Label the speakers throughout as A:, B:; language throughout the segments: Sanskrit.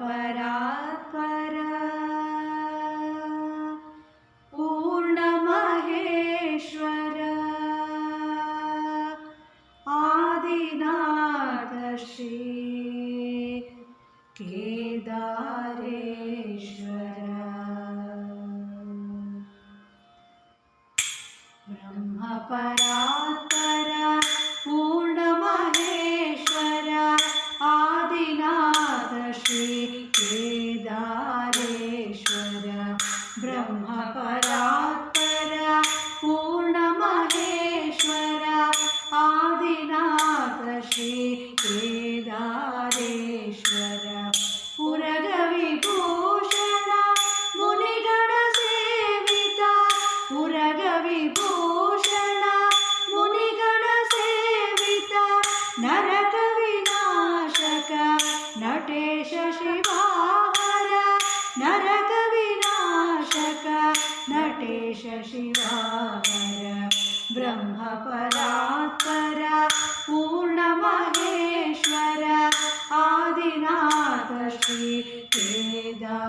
A: परात्पर। पूर्णमहेश्वर। आदिनाथ श्री केदारेश्वर। ब्रह्मपरात्पर ब्रह्मपरात्पर नटेश शिवाहर ब्रह्मपरात्पर पूर्णमहेश्वर आदिनाथ श्री केदारेश्वर।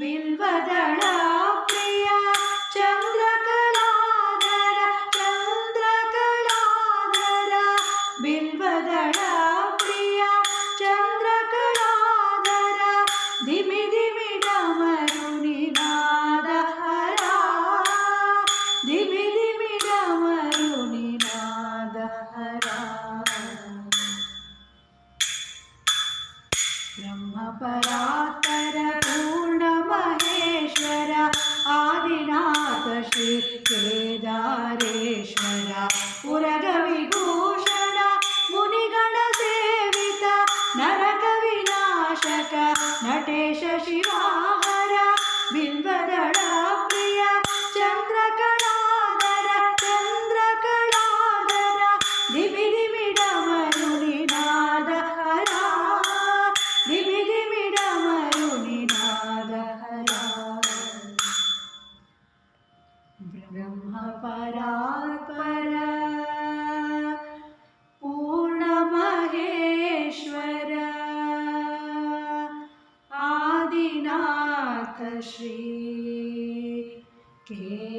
A: बिल्वदಳ प्रिय चन्द्रकलाधर ब्रह्मपरात्पर पूर्णमहेश्वर आदिनाथ श्री केदारेश्वर पुरगविभूषण मुनिगणसेवित नरकविनाशक नटेश शिवाहर बिल्वदळ ब्रह्मपरात्पर पूर्णमहेश्वर। आदिनाथ श्री के